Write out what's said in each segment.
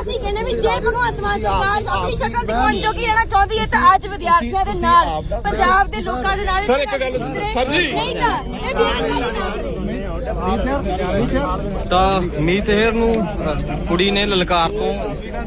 ਅਸੀਂ ਕਹਿੰਦੇ ਵੀ ਜੇ ਭਗਵੰਤ ਮਾਨ ਸਰਕਾਰ ਆਪਣੀ ਸ਼ਕਲ ਦਿਖਾਉਣ ਜੋਗੀ ਰਹਿਣਾ ਚਾਹੁੰਦੀ ਹੈ ਤਾਂ ਅੱਜ ਵਿਦਿਆਰਥੀਆਂ ਦੇ ਨਾਲ ਪੰਜਾਬ ਦੇ ਲੋਕਾਂ ਦੇ ਨਾਲ ਸਰ, ਇੱਕ ਗੱਲ, ਸਰ ਜੀ। ਨਹੀਂ ਤਾਂ ਇਹ ਬੇਅਦਬੀ ਨਾ ਕਰੇ ਤਾਂ ਮੀਤ ਹੇਰ ਨੂੰ ਕੁੜੀ ਨੇ ਲਲਕਾਰ ਤੋਂ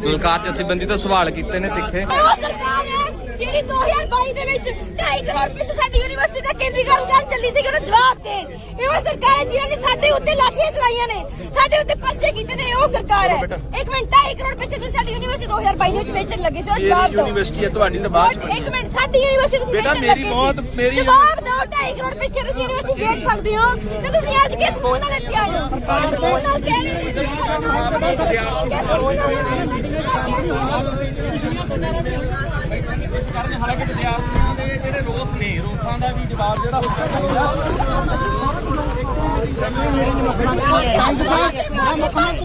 ਲਲਕਾਰ ਜਥੇਬੰਦੀ ਤੋਂ ਸਵਾਲ ਕੀਤੇ ਨੇ ਤਿੱਖੇ। ਉਹ ਸਰਕਾਰ ਹੈ ਜਿਹੜੀ 2022 ਦੇ ਵਿੱਚ 2.5 ਕਰੋੜ ਪਿੱਛੇ ਸਾਡੀ ਯੂਨੀਵਰਸਿਟੀ ਦਾ ਕੇਂਦਰੀਕਰਨ ਕਰਨ ਚੱਲੀ ਸੀ ਉਹਨੂੰ ਜਵਾਬ ਦੇਣ। ਇਹ ਉਹ ਸਰਕਾਰ ਹੈ ਜਿਹਨੇ ਸਾਡੇ ਉੱਤੇ ਲਾਠੀਆਂ ਚਲਾਈਆਂ ਨੇ ਸਾਡੇ ਉੱਤੇ ਪਰਚੇ ਕੀਤੇ ਨੇ ਇਹ ਉਹ ਸਰਕਾਰ ਹੈ। ਇੱਕ ਮਿੰਟ 2.5 ਕਰੋੜ ਪਿੱਛੇ ਤੁਸੀਂ ਸਾਡੀ ਯੂਨੀਵਰਸਿਟੀ 2022 ਦੇ ਵਿੱਚ ਵੇਚਣ ਲੱਗੇ ਸੀ ਉਹ ਜਵਾਬ ਦਿਓ। ਯੂਨੀਵਰਸਿਟੀ ਹੈ ਤੁਹਾਡੀ ਤਾਂ ਬਾਅਦ ਚ ਇੱਕ ਮਿੰਟ ਸਾਡੀ ਯੂਨੀਵਰਸਿਟੀ ਤੁਸੀਂ ਬੇਟਾ, ਮੇਰੀ ਸੀ। ਮੇਰੀ- ਜਵਾਬ ਦਿਓ 2.5 ਕਰੋੜ ਪਿੱਛੇ ਤੁਸੀਂ ਯੂਨੀਵਰਸਿਟੀ ਵੇਚ ਸਕਦੇ ਹੋ। ਤੇ ਤੁਸੀਂ ਅੱਜ ਕਿਸ ਮੂੰਹ ਨਾਲ ਇੱਥੇ ਆਏ ਹੋ? ਕਿਸ ਮੂੰਹ ਨਾਲ ਕਹਿ ਰਹੇ ਹੋ ਕਿ ਤੁਸੀਂ ਸਾਡਾ ਨਾਮ ਬਣਾਇਆ? ਕਿਸ ਮੂੰਹ ਨਾਲ ਹਾਲਾਂਕਿ ਵਿਦਿਆਰਥੀਆਂ ਦੇ ਜਿਹੜੇ ਰੋਸ ਨੇ ਰੋਸਾਂ ਦਾ ਵੀ ਜਵਾਬ ਜਿਹੜਾ ਹੋਣਾ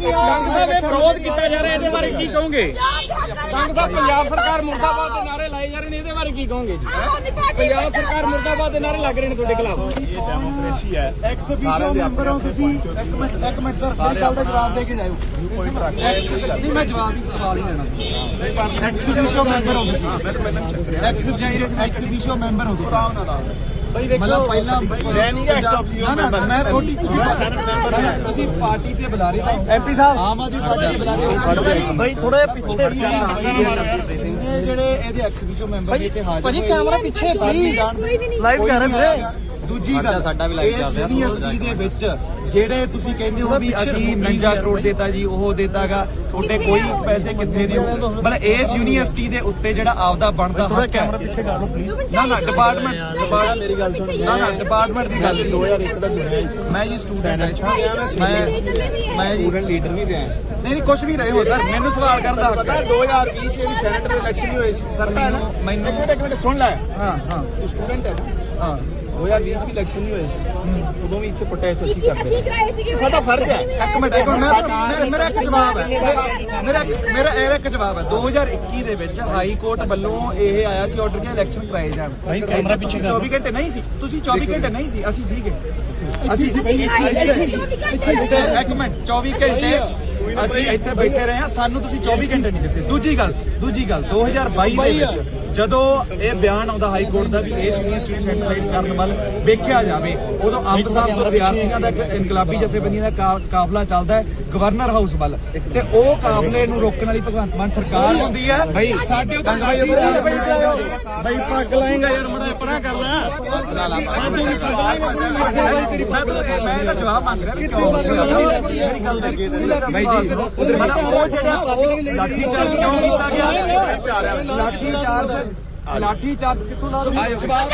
ਜੰਗ ਸਾਹਿਬ ਇਹ ਵਿਰੋਧ ਕੀਤਾ ਜਾ ਰਿਹਾ ਇਹਦੇ ਬਾਰੇ ਕੀ ਕਹੋਗੇ? ਜੰਗ ਸਾਹਿਬ ਪੰਜਾਬ ਸਰਕਾਰ ਮੁਰਦਾਬਾਦ ਦੇ ਨਾਰੇ ਲਾਏ ਜਾ ਰਹੇ ਨੇ ਇਹਦੇ ਬਾਰੇ ਕੀ ਕਹੋਗੇ ਜੀ? ਪੰਜਾਬ ਸਰਕਾਰ ਮੁਰਦਾਬਾਦ ਦੇ ਨਾਰੇ ਲੱਗ ਰਹੇ ਨੇ ਤੁਹਾਡੇ ਖਿਲਾਫ। ਇਹ ਡੈਮੋਕ੍ਰੇਸੀ ਹੈ। ਦੇ ਮੈਂਬਰ ਹੋ ਤੁਸੀਂ। ਇੱਕ ਮਿੰਟ ਇੱਕ ਮਿੰਟ ਸਰ ਮੇਰੀ ਗੱਲ ਦਾ ਜਵਾਬ ਦੇ ਕੇ ਜਾਇਓ। ਨਹੀਂ ਮੈਂ ਜਵਾਬ ਇੱਕ ਸਵਾਲ ਹੀ ਲੈਣਾ। ਐਕਸੀਬਿਸ਼ਨ ਮੈਂਬਰ ਹੋ ਤੁਸੀਂ। ਮੈਂ ਤਾਂ ਪਹਿਲਾਂ ਚੱਕ ਰਿਹਾ ਐਕਸੀਬਿਸ਼ਨ ਐਕਸੀਬਿਸ਼ਨ ਮੈਂਬਰ ਹੋ ਤੁਸੀਂ। ਬਈ ਦੇਖੋ ਪਹਿਲਾਂ ਮੈਂ ਨਹੀਂ ਗਾ executive ਨਾ, ਨਾ। ਮੈਂ ਤੁਹਾਡੀ ਤੁਸੀਂ ਪਾਰਟੀ ਤੇ ਬੁਲਾ ਰਹੇ ਹੋ। ਐਮਪੀ ਸਾਹਿਬ ਆਮ ਆਦਮੀ ਪਾਰਟੀ ਤੇ ਬੁਲਾ ਰਹੇ ਹੋ। ਬਈ ਥੋੜੇ ਪਿੱਛੇ ਇਹ ਜਿਹੜੇ ਇਹਦੇ ਐਕਸੀਬਿਸ਼ਨ ਮੈਂਬਰ ਨੇ ਤੇ ਹਾਜ਼ਰ ਭਾਜੀ ਕੈਮਰਾ ਪਿੱਛੇ ਪਲੀਜ਼ ਲਾਈਵ ਕਰ ਰਹੇ ਵੀਰੇ ਦੂਜੀ ਗੱਲ ਸਾਡਾ ਵੀ ਇਸ ਚੱਲ ਰਿਹਾ, ਯੂਨੀਵਰਸਿਟੀ ਦੇ ਵਿੱਚ ਜਿਹੜੇ ਤੁਸੀਂ ਕਹਿੰਦੇ ਹੋ ਵੀ ਅਸੀਂ 49 ਕਰੋੜ ਦੇਤਾ ਜੀ ਉਹ ਦੇਤਾਗਾ ਤੁਹਾਡੇ ਕੋਈ ਪੈਸੇ ਕਿੱਥੇ ਨੇ ਮਤਲਬ ਇਸ ਯੂਨੀਵਰਸਿਟੀ ਦੇ ਉੱਤੇ ਜਿਹੜਾ ਆਪਦਾ ਬਣਦਾ ਥੋੜਾ ਕੈਮਰਾ ਪਿੱਛੇ ਕਰ ਲਓ ਪਲੀਜ਼ ਨਾ ਨਾ ਡਿਪਾਰਟਮੈਂਟ ਡਿਪਾਰਟਮੈਂਟ ਮੇਰੀ ਗੱਲ ਸੁਣ ਨਾ ਨਾ ਡਿਪਾਰਟਮੈਂਟ ਦੀ ਗੱਲ 2001 ਦਾ ਜੁੜਿਆ ਮੈਂ ਜੀ ਸਟੂਡੈਂਟ ਹਾਂ। ਮੈਂ ਮੈਂ ਜੀ ਸਟੂਡੈਂਟ ਲੀਡਰ ਵੀ ਰਿਹਾ ਨਹੀਂ ਨਹੀਂ ਕੁਝ ਵੀ ਰਹੇ ਹੋ ਸਰ। ਮੈਨੂੰ ਸਵਾਲ ਕਰਨ ਦਾ ਪਤਾ ਹੈ। 2020 ਚ ਵੀ ਸੈਨੇਟ ਦੇ ਇਲੈਕਸ਼ਨ ਹੀ ਹੋਏ ਸੀ। ਪਤਾ ਹੈ ਨਾ? ਮੈਨੂੰ- ਇੱਕ ਮਿੰਟ ਸੁਣ ਲੈ। ਹਾਂ ਹਾਂ। ਤੂੰ ਸਟੂਡੈਂਟ ਹੈ ਹਾਂ। 2020 ਚ ਵੀ ਇਲੈਕਸ਼ਨ ਨਹੀਂ ਹੋਏ ਸੀ। ਉਦੋਂ ਵੀ ਇੱਥੇ ਪ੍ਰੋਟੈਸਟ ਅਸੀਂ ਕਰਦੇ ਕਰਾਏ ਸੀਗੇ ਸਾਡਾ ਫਰਜ਼ ਹੈ। ਇੱਕ ਮਿੰਟ ਇੱਕ ਮਿੰਟ ਮੇਰਾ ਇੱਕ ਜਵਾਬ ਹੈ। ਮੇਰਾ ਮੇਰਾ ਇਹ ਇੱਕ ਜਵਾਬ ਹੈ। 2021 ਦੇ ਵਿੱਚ ਹਾਈ ਕੋਰਟ ਵੱਲੋਂ ਇਹ ਆਇਆ ਸੀ ਆਰਡਰ ਕਿ ਇਲੈਕਸ਼ਨ ਕਰਾਏ ਜਾਣ। ਭਾਈ ਕੈਮਰਾ ਪਿੱਛੇ 24 ਘੰਟੇ ਨਹੀਂ ਸੀ। ਤੁਸੀਂ 24 ਘੰਟੇ ਨਹੀਂ ਸੀ। ਅਸੀਂ ਸੀਗੇ। ਅਸੀਂ ਇੱਕ ਮਿੰਟ 24 ਘੰਟੇ ਅਸੀਂ ਇੱਥੇ ਬੈਠੇ ਰਹੇ ਹਾਂ ਸਾਨੂੰ ਤੁਸੀਂ 24 ਘੰਟੇ ਨਹੀਂ ਦਿੱਸੇ। ਦੂਜੀ ਗੱਲ ਦੂਜੀ ਗੱਲ 2022 ਦੇ ਵਿੱਚ ਜਦੋਂ ਇਹ ਬਿਆਨ ਆਉਂਦਾ ਹਾਈ ਕੋਰਟ ਦਾ ਵੀ ਇਸ ਯੂਨੀਵਰਸਿਟੀ ਨੂੰ ਸੈਂਟਰਲਾਈਜ਼ ਕਰਨ ਵੱਲ ਵੇਖਿਆ ਜਾਵੇ ਉਦੋਂ ਅੰਬ ਸਾਹਿਬ ਤੋਂ ਵਿਦਿਆਰਥੀਆਂ ਦਾ ਇੱਕ ਇਨਕਲਾਬੀ ਜਥੇਬੰਦੀਆਂ ਦਾ ਕਾ- ਕਾਫਲਾ ਚੱਲਦਾ ਹੈ ਗਵਰਨਰ ਹਾਊਸ ਵੱਲ। ਤੇ ਉਹ ਕਾਫਲੇ ਨੂੰ ਰੋਕਣ ਵਾਲੀ ਭਗਵੰਤ ਮਾਨ ਸਰਕਾਰ ਹੁੰਦੀ ਹੈ। ਸਾਡੇ ਉੱਤੇ ਬਈ ਪੱਗ ਲਾਏਗਾ ਯਾਰ ਮੜਾ ਪਰਾਂ ਕਰ ਲੈ। ਮੈਂ ਤਾਂ ਜਵਾਬ ਮੰਗ ਰਿਹਾ ਮੇਰੀ ਗੱਲ ਦਾ ਬਾਈ ਜੀ ਮਤਲਬ ਉਹ ਜਿਹੜਾ ਉਹ ਲਾਠੀ ਚਾਰਜ ਕਿਉਂ ਕੀਤਾ ਗਿਆ ਲਾਠੀ ਚਾਰਜ ਲਾਠੀ ਚਾਰਜ ਕਿੱਥੋਂ ਦਾ ਪੰਜਾਬ ਸਰਕਾਰ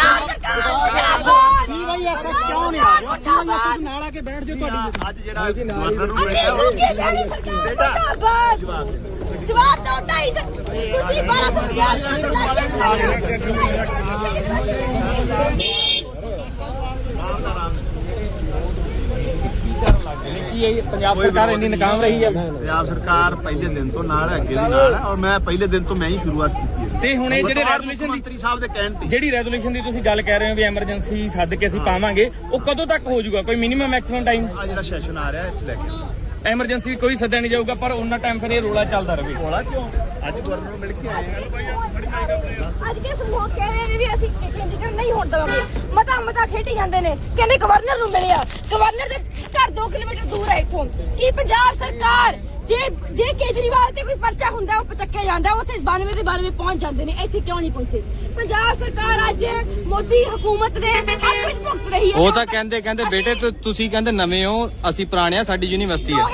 ਜਿੰਦਾਬਾਦ ਸੀਵਾਈਐਸਐਸ ਕਿਉਂ ਨਹੀਂ ਆ ਰਿਹਾ ਸੀਵਾਈਐਸਐਸ ਨਾਲ ਆ ਕੇ ਬੈਠ ਜਾਓ ਤੁਹਾਡੀ ਅੱਜ ਜਿਹੜਾ ਗਵਰਨਰ ਨੂੰ ਅਸੀਂ ਬੈਠਾ ਝੂਠੀ ਸ਼ਹਿਰੀ ਸਰਕਾਰ ਜਿੰਦਾਬਾਦ ਜਵਾਬ ਦਿਓ ਢਾਈ ਸੌ ਤੁਸੀਂ 1200 ਕੀ ਇਹ ਪੰਜਾਬ ਸਰਕਾਰ ਇੰਨੀ ਨਾਕਾਮ ਰਹੀ ਹੈ? ਪੰਜਾਬ ਸਰਕਾਰ ਪਹਿਲੇ ਦਿਨ ਤੋਂ ਨਾਲ ਹੈ ਅੱਗੇ ਵੀ ਨਾਲ ਹੈ ਔਰ ਮੈਂ ਪਹਿਲੇ ਦਿਨ ਤੋਂ ਮੈਂ ਹੀ ਸ਼ੁਰੂਆਤ ਕੀਤੀ ਹੈ। ਤੇ ਹੁਣ ਇਹ ਜਿਹੜੇ ਰੈਜ਼ੋਲੂਸ਼ਨ ਦੀ ਮੰਤਰੀ ਸਾਹਿਬ ਦੇ ਕਹਿਣ ਤੇ। ਜਿਹੜੀ ਰੈਜ਼ੋਲੂਸ਼ਨ ਦੀ ਤੁਸੀਂ ਗੱਲ ਕਹਿ ਰਹੇ ਹੋ ਵੀ ਐਮਰਜੈਂਸੀ ਸੱਦ ਕੇ ਅਸੀਂ ਪਾਵਾਂਗੇ ਉਹ ਕਦੋਂ ਤੱਕ ਹੋ ਜਾਊਗਾ? ਕੋਈ ਮਿਨੀਮਮ ਮੈਕਸਿਮਮ ਟਾਈਮ ਆ ਜਿਹੜਾ ਸੈਸ਼ਨ ਆ ਰਿਹਾ ਇੱਥੇ ਲੈ ਕੇ ਐਮਰਜੈਂਸੀ ਕੋਈ ਸੱਦਿਆ ਨਹੀਂ ਜਾਊਗਾ ਪਰ ਉਹਨਾਂ ਟਾਈਮ ਫਿਰ ਇਹ ਰੋਲਾ ਚੱਲਦਾ ਰਹੇ। ਹੋਲਾ ਕਿਉਂ? ਅੱਜ ਗਵਰਨਰ ਨੂੰ ਮਿਲ ਕੇ ਆਏ। ਹਾਂ ਅੱਜ ਕੇ ਸਮੂਹ ਕਹਿ ਰਹੇ ਨੇ ਵੀ ਅਸੀਂ ਕੇਂਦਰੀਕਰਨ ਨਹੀਂ ਹੋਣ ਦੇਵਾਂਗੇ। ਮਤਾ ਮਤਾ ਖੇਡੀ ਜਾਂਦੇ ਨੇ। ਕਹਿੰਦੇ ਗਵਰਨਰ ਨੂੰ ਮਿਲਿਆ। ਗਵਰਨਰ ਦੇ ਘਰ 2 ਕਿਲੋਮੀਟਰ ਦੂਰ ਹੈ ਇੱਥੋਂ। ਕੀ ਪੰਜਾਬ ਸਰਕਾਰ ਜੇ ਜੇ ਕੇਜਰੀਵਾਲ ਤੇ ਕੋਈ ਪਰਚਾ ਹੁੰਦਾ ਉਹ ਪਚੱਕਿਆ ਜਾਂਦਾ ਉੱਥੇ 92 ਦੇ 92 ਪਹੁੰਚ ਜਾਂਦੇ ਨੇ। ਇੱਥੇ ਕਿਉਂ ਨਹੀਂ ਪਹੁੰਚੇ? ਪੰਜਾਬ ਸਰਕਾਰ ਅੱਜ ਮੋਦੀ ਹਕੂਮਤ ਦੇ ਹੱਕ ਵਿੱਚ ਭੁਗਤ ਰਹੀ ਹੈ। ਉਹ ਤਾਂ ਕਹਿੰਦੇ ਕਹਿੰਦੇ ਬੇਟੇ ਤੁ- ਤੁਸੀਂ ਕਹਿੰਦੇ ਨਵੇਂ ਹੋ ਅਸੀਂ ਪੁਰਾਣੇ ਆ ਸਾਡੀ ਯੂਨੀਵਰਸਿਟੀ ਆ।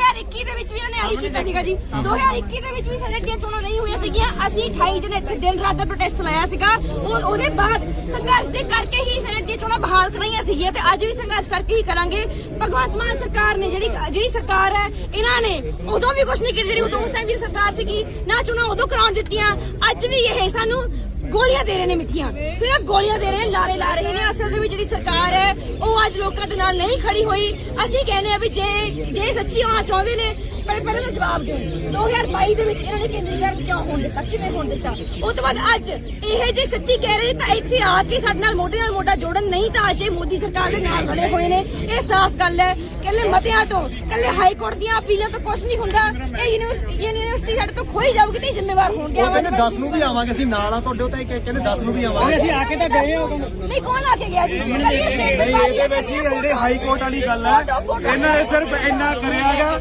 2021 ਕੀਤਾ ਸੀਗਾ ਜੀ। 2021 ਦੇ ਵਿੱਚ ਵੀ ਸੈਨੇਟ ਦੀਆਂ ਚੋਣਾਂ ਨਹੀਂ ਹੋਈਆਂ ਸੀਗੀਆਂ। ਅਸੀਂ 28 ਦਿਨ ਇੱਥੇ ਦਿਨ ਰਾਤ ਦਾ ਪ੍ਰੋਟੈਸਟ ਚਲਾਇਆ ਸੀਗਾ। ਉਹ ਉਹਦੇ ਬਾਅਦ ਸੰਘਰਸ਼ ਦੇ ਕਰਕੇ ਹੀ ਸੈਨੇਟ ਦੀਆਂ ਚੋਣਾਂ ਬਹਾਲ ਕਰਾਈਆਂ ਸੀਗੀਆਂ ਤੇ ਅੱਜ ਵੀ ਸੰਘਰਸ਼ ਕਰਕੇ ਹੀ ਕਰਾਂਗੇ। ਭਗਵੰਤ ਮਾਨ ਸਰਕਾਰ ਨੇ ਜਿਹੜੀ ਜਿਹੜੀ ਸਰਕਾਰ ਹੈ, ਇਹਨਾਂ ਨੇ ਉਦੋਂ ਵੀ ਕੁਝ ਨਹੀਂ ਕੀਤਾ। ਜਿਹੜੀ ਉਦੋਂ ਉਸ ਟਾਈਮ ਦੀ ਸਰਕਾਰ ਸੀਗੀ, ਨਾ ਚੋਣਾਂ ਉਦੋਂ ਕਰਾਉਣ ਦਿੱਤੀਆਂ। ਅੱਜ ਵੀ ਇਹ ਸਾਨੂੰ ਗੋਲੀਆਂ ਦੇ ਰਹੇ ਨੇ ਮਿੱਠੀਆਂ। ਸਿਰਫ ਗੋਲੀਆਂ ਦੇ ਰਹੇ ਨੇ, ਲਾਰੇ ਲਾ ਰਹੇ ਨੇ। ਅਸਲ ਦੇ ਵਿੱਚ ਜਿਹੜੀ ਸਰਕਾਰ ਹੈ, ਉਹ ਅੱਜ ਲੋਕਾਂ ਦੇ ਨਾਲ ਨਹੀਂ ਖੜੀ ਹੋਈ। ਅਸੀਂ ਕਹਿੰਦੇ ਆ ਵੀ ਜੇ ਜੇ ਸੱਚੀ ਹੋਣਾ ਚਾਹੁੰਦੇ ਨੇ ਪਹਿ- ਪਹਿਲਾਂ ਤਾਂ ਜਵਾਬ ਦਿਓ 2022 ਦੇ ਵਿੱਚ ਇਹਨਾਂ ਨੇ ਕੇਂਦਰੀਕਰਨ ਕਿਉਂ ਹੋਣ ਦਿੱਤਾ? ਕਿਵੇਂ ਹੋਣ ਦਿੱਤਾ? ਉਸ ਤੋਂ ਬਾਅਦ ਅੱਜ ਇਹ ਜੇ ਸੱਚੀ ਕਹਿ ਰਹੇ ਤਾਂ ਇੱਥੇ ਆ ਕੇ ਸਾਡੇ ਨਾਲ ਮੋਢੇ ਨਾਲ ਮੋਢਾ ਜੋੜਨ ਨਹੀਂ ਤਾਂ ਅੱਜ ਇਹ ਮੋਦੀ ਸਰਕਾਰ ਦੇ ਨਾਲ ਖੜੇ ਹੋਏ ਨੇ। ਇਹ ਸਾਫ਼ ਗੱਲ ਹੈ। ਕੱਲੇ ਮਤਿਆਂ ਤੋਂ ਕੱਲੇ ਹਾਈ ਕੋਰਟ ਦੀਆਂ ਅਪੀਲਾਂ ਤੋਂ ਕੁਝ ਨਹੀਂ ਹੁੰਦਾ। ਇਹ ਯੂਨੀਵਰਸਿਟੀ ਸਾਡੇ ਤੋਂ ਖੋਈ ਜਾਊਗੀ ਤੇ ਜ਼ਿੰਮੇਵਾਰ ਹੋਣਗੇ ਉਹ ਕਹਿੰਦੇ 10 ਨੂੰ ਵੀ ਆਵਾਂਗੇ ਅਸੀਂ ਨਾਲ ਆ ਤੁਹਾਡੇ ਉੱਤੇ ਕਹਿੰਦੇ 10 ਨੂੰ ਵੀ ਆਵਾਂਗੇ। ਅਸੀਂ ਆ ਕੇ ਤਾਂ ਗਏ ਹੋ ਨਹੀਂ ਕੌਣ ਆ ਕੇ ਗਿਆ ਜੀ? ਨਹੀਂ ਇਹਦੇ ਵਿੱਚ ਹੀ ਜਿਹੜੇ ਹਾਈ ਕੋਰਟ ਵਾਲੀ ਗੱਲ ਹੈ ਇਹਨਾਂ ਨੇ ਸਿਰਫ ਇੰਨਾ ਕਰਿਆਗਾ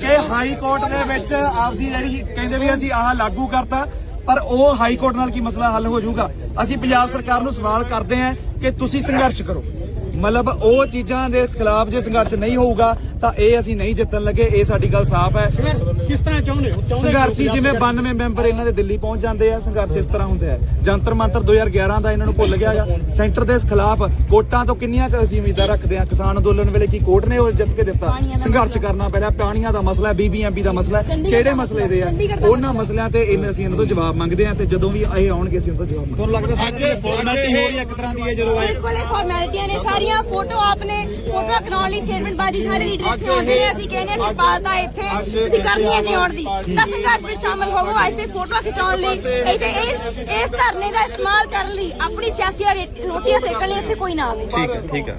ਕਿ ਹਾਈ ਕੋਰਟ ਦੇ ਵਿੱਚ ਆਪਦੀ ਜਿਹੜੀ ਕਹਿੰਦੇ ਵੀ ਅਸੀਂ ਆਹ ਲਾਗੂ ਕਰਤਾ, ਪਰ ਉਹ ਹਾਈ ਕੋਰਟ ਨਾਲ ਕੀ ਮਸਲਾ ਹੱਲ ਹੋ ਜਾਊਗਾ? ਅਸੀਂ ਪੰਜਾਬ ਸਰਕਾਰ ਨੂੰ ਸਵਾਲ ਕਰਦੇ ਹਾਂ ਕਿ ਤੁਸੀਂ ਸੰਘਰਸ਼ ਕਰੋ। ਮਤਲਬ ਉਹ ਚੀਜ਼ਾਂ ਦੇ ਖਿਲਾਫ ਜੇ ਸੰਘਰਸ਼ ਨਹੀਂ ਹੋਊਗਾ ਤਾਂ ਇਹ ਅਸੀਂ ਨਹੀਂ ਜਿੱਤਣ ਲੱਗੇ ਇਹ ਸਾਡੀ ਗੱਲ ਸਾਫ਼ ਹੈ। ਕਿਸ ਤਰ੍ਹਾਂ ਚਾਹੁੰਦੇ ਹੋ? ਸੰਘਰਸ਼ੀ ਜਿਵੇਂ 92 ਮੈਂਬਰ ਇਹਨਾਂ ਦੇ ਦਿੱਲੀ ਪਹੁੰਚ ਜਾਂਦੇ ਆ ਸੰਘਰਸ਼ ਇਸ ਤਰ੍ਹਾਂ ਹੁੰਦਾ ਹੈ ਜੰਤਰ ਮੰਤਰ 2011 ਦਾ ਇਹਨਾਂ ਨੂੰ ਭੁੱਲ ਗਿਆ ਹੈਗਾ। ਸੈਂਟਰ ਦੇ ਖਿਲਾਫ ਕੋਟਾਂ ਤੋਂ ਕਿੰਨੀਆਂ ਕੁ ਅਸੀਂ ਉਮੀਦਾਂ ਰੱਖਦੇ ਆ ਕਿਸਾਨ ਅੰਦੋਲਨ ਵੇਲੇ ਕੀ ਕੋਰਟ ਨੇ ਉਹ ਜਿੱਤ ਕੇ ਦਿੱਤਾ? ਸੰਘਰਸ਼ ਕਰਨਾ ਪੈਣਾ ਪਾਣੀਆਂ ਦਾ ਮਸਲਾ ਹੈ ਬੀਬੀਐਮਬੀ ਦਾ ਮਸਲਾ ਹੈ ਕਿਹੜੇ ਮਸਲੇ ਦੇ ਆ? ਉਹਨਾਂ ਮਸਲਿਆਂ ਤੇ ਇਹਨਾਂ ਅਸੀਂ ਇਹਨਾਂ ਤੋਂ ਜਵਾਬ ਮੰਗਦੇ ਆ ਤੇ ਜਦੋਂ ਵੀ ਇਹ ਆਉਣਗੇ ਅਸੀਂ ਉਹਨਾਂ ਤੋਂ ਜਵਾਬ ਤੁਹਾਨੂੰ ਲੱਗਦਾ ਫਾਰਮੈਲਿਟੀ ਹੋ ਰਹੀ ਇੱਕ ਤਰ੍ਹਾਂ ਦੀ ਹੈ ਜਦੋਂ ਬਿਲਕੁਲ ਇਹ ਫਾਰਮੈਲਿਟੀਆਂ ਨੇ ਸਾਰੀਆਂ ਫੋਟੋ ਆਪਨੇ ਫੋਟੋ ਅਕਨੌਲਜ ਲਈ ਸਟੇਟਮੈਂਟ ਬਾਜੀ ਸਾਰੇ ਲੀਡਰ ਇੱਥੇ ਆਉਂਦੇ ਨੇ ਅਸੀਂ ਕਹਿੰਦੇ ਕਿ ਪਾਲਤਾ ਇੱਥੇ ਅਸੀਂ ਕਰਨੀ ਹੈ ਜੀ ਆਉਣ ਦੀ। ਤਾਂ ਸੰਘਰਸ਼ ਵਿੱਚ ਸ਼ਾਮਲ ਹੋਵੋ ਅੱਜ ਤੇ ਫੋਟੋਆਂ ਖਿਚਾਉਣ ਲਈ। ਇੱਥੇ ਇਸ ਇਸ ਧਰਨੇ ਦਾ ਇਸਤੇਮਾਲ ਕਰਨ ਲਈ ਆਪਣੀ ਸਿਆਸੀ ਰੋਟੀਆਂ ਸੇਕਣ ਲਈ ਇੱਥੇ ਕੋਈ ਨਾ ਆਵੇ। ਠੀਕ ਹੈ ਠੀਕ ਹੈ।